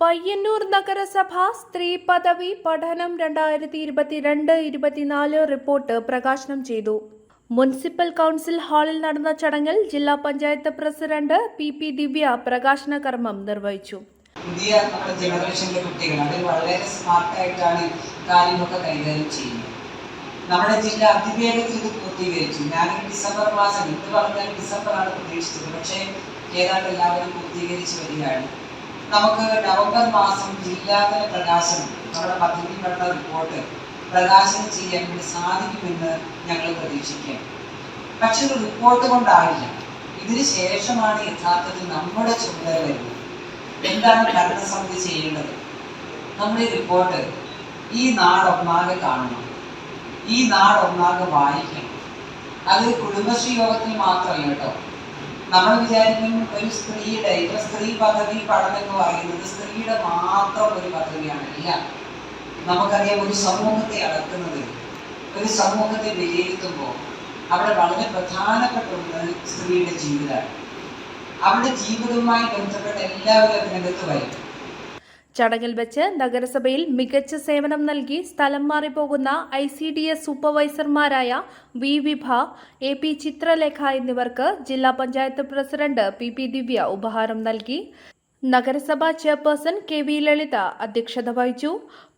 പയ്യന്നൂർ നഗരസഭ സ്ത്രീ പദവി പഠനം രണ്ടായിരത്തി ഇരുപത്തിരണ്ട് ഇരുപത്തിനാല് റിപ്പോർട്ട് പ്രകാശനം ചെയ്തു. മുനിസിപ്പൽ കൗൺസിൽ ഹാളിൽ നടന്ന ചടങ്ങിൽ ജില്ലാ panchayat president P P Divya പ്രകാശന കർമ്മം നിർവഹിച്ചു പുതിയ ജനറേഷനിലെ കുട്ടികൾ അവർ വളരെ സ്മാർട്ടായിട്ടാണ് കാര്യങ്ങളൊക്കെ കൈകാര്യം ചെയ്യുന്നത്. നമ്മുടെ ജില്ല അതിവേഗത്തിൽ ഇത് പൂർത്തീകരിച്ചു. ഞാൻ ഡിസംബർ മാസം ഇത് പറഞ്ഞാൽ ഡിസംബറാണ് പ്രതീക്ഷിച്ചത്. പക്ഷേ ഏതാണ്ട് എല്ലാവരും പൂർത്തീകരിച്ച് വരികയാണ്. നമുക്ക് നവംബർ മാസം ജില്ലാതല പ്രകാശനം നമ്മുടെ പദ്ധതി പഠന റിപ്പോർട്ട് പ്രകാശനം ചെയ്യാൻ വേണ്ടി സാധിക്കുമെന്ന് ഞങ്ങൾ പ്രതീക്ഷിക്കാം പക്ഷെ ഒരു റിപ്പോർട്ട് കൊണ്ടാവില്ല. ഇതിന് ശേഷമാണ് യഥാർത്ഥത്തിൽ നമ്മുടെ ചുമതല വരുന്നത്. എന്താണ് ഭരണസമിതി ചെയ്യേണ്ടത്? നമ്മുടെ റിപ്പോർട്ട് ഈ നാടൊന്നാകെ കാണണം. ഈ നാടൊന്നാകെ വായിക്കണം. അത് കുടുംബശ്രീ യോഗത്തിൽ മാത്രമല്ല കേട്ടോ. നമ്മൾ വിചാരിക്കും ഒരു സ്ത്രീയുടെ ഇപ്പൊ സ്ത്രീ പദവി പഠനം എന്ന് പറയുന്നത് സ്ത്രീയുടെ മാത്രം ഒരു പദവിയാണ് ഇല്ല. നമുക്കറിയാം ഒരു സമൂഹത്തെ അളക്കുന്നത് ഒരു സമൂഹത്തെ വിലയിരുത്തുമ്പോൾ അവിടെ വളരെ പ്രധാനപ്പെട്ട ഒന്ന് സ്ത്രീയുടെ ജീവിതമാണ്. അവരുടെ ജീവിതവുമായി ബന്ധപ്പെട്ട എല്ലാവരും അതിനകത്ത് വരും. ചടങ്ങിൽ വെച്ച് നഗരസഭയിൽ മികച്ച സേവനം നൽകി സ്ഥലം മാറിപ്പോകുന്ന I C D S സൂപ്പർവൈസർമാരായ V Vibha A P Chithralekha എന്നിവർക്ക് ജില്ലാ panchayat president P P Divya ഉപഹാരം നൽകി. നഗരസഭാ ചെയർപേഴ്സൺ കെ വി ലളിത അധ്യക്ഷത വഹിച്ചു.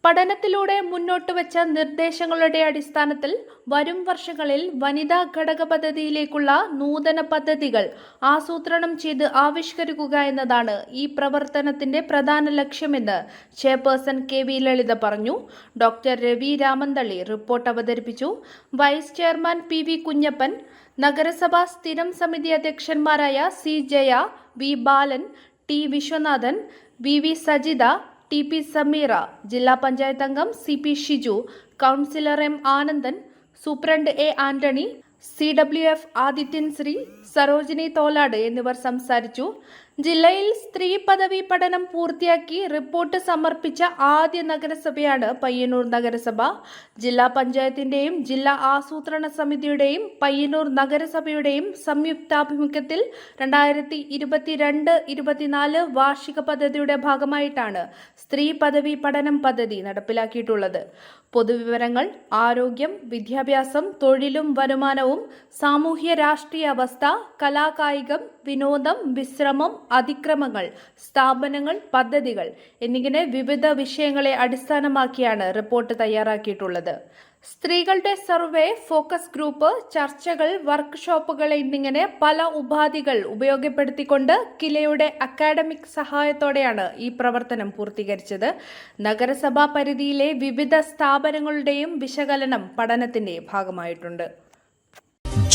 പഠനത്തിലൂടെ മുന്നോട്ട് വെച്ച നിർദ്ദേശങ്ങളുടെ അടിസ്ഥാനത്തിൽ വരും വർഷങ്ങളിൽ വനിതാ ഘടക പദ്ധതിയിലേക്കുള്ള നൂതന പദ്ധതികൾ ആസൂത്രണം ചെയ്ത് ആവിഷ്കരിക്കുക എന്നതാണ് ഈ പ്രവർത്തനത്തിന്റെ പ്രധാന ലക്ഷ്യമെന്ന് ചെയർപേഴ്സൺ കെ വി ലളിത പറഞ്ഞു. ഡോക്ടർ രവി രാമന്തള്ളി റിപ്പോർട്ട് അവതരിപ്പിച്ചു. Vice chairman P V Kunhappan നഗരസഭാ സ്ഥിരം സമിതി അധ്യക്ഷന്മാരായ C Jaya V Balan T Viswanathan V V Sajitha T P Sameera ജില്ലാ പഞ്ചായത്ത് അംഗം C P Shiju councillor M Anandan superintendent A Antony C W F Adithyan Sree Sarojini Tholad എന്നിവർ സംസാരിച്ചു. ജില്ലയിൽ സ്ത്രീ പദവി പഠനം പൂർത്തിയാക്കി റിപ്പോർട്ട് സമർപ്പിച്ച ആദ്യ നഗരസഭയാണ് പയ്യന്നൂർ നഗരസഭ. ജില്ലാ പഞ്ചായത്തിന്റെയും ജില്ലാ ആസൂത്രണ സമിതിയുടെയും പയ്യന്നൂർ നഗരസഭയുടെയും സംയുക്താഭിമുഖ്യത്തിൽ രണ്ടായിരത്തി ഇരുപത്തിരണ്ട് ഇരുപത്തിനാല് വാർഷിക പദ്ധതിയുടെ ഭാഗമായിട്ടാണ് സ്ത്രീ പദവി പഠനം പദ്ധതി നടപ്പിലാക്കിയിട്ടുള്ളത്. പൊതുവിവരങ്ങൾ ആരോഗ്യം വിദ്യാഭ്യാസം തൊഴിലും വരുമാനവും സാമൂഹ്യ രാഷ്ട്രീയ അവസ്ഥ കലാകായികം വിനോദം വിശ്രമം അതിക്രമങ്ങൾ സ്ഥാപനങ്ങൾ പദ്ധതികൾ എന്നിങ്ങനെ വിവിധ വിഷയങ്ങളെ അടിസ്ഥാനമാക്കിയാണ് റിപ്പോർട്ട് തയ്യാറാക്കിയിട്ടുള്ളത്. സ്ത്രീകളുടെ സർവേ ഫോക്കസ് ഗ്രൂപ്പ് ചർച്ചകൾ വർക്ക്ഷോപ്പുകൾ എന്നിങ്ങനെ പല ഉപാധികൾ ഉപയോഗപ്പെടുത്തിക്കൊണ്ട് കിലയുടെ അക്കാഡമിക് സഹായത്തോടെയാണ് ഈ പ്രവർത്തനം പൂർത്തീകരിച്ചത്. നഗരസഭാ പരിധിയിലെ വിവിധ സ്ഥാപനങ്ങളുടെയും വിശകലനം പഠനത്തിന്റെ ഭാഗമായിട്ടുണ്ട്.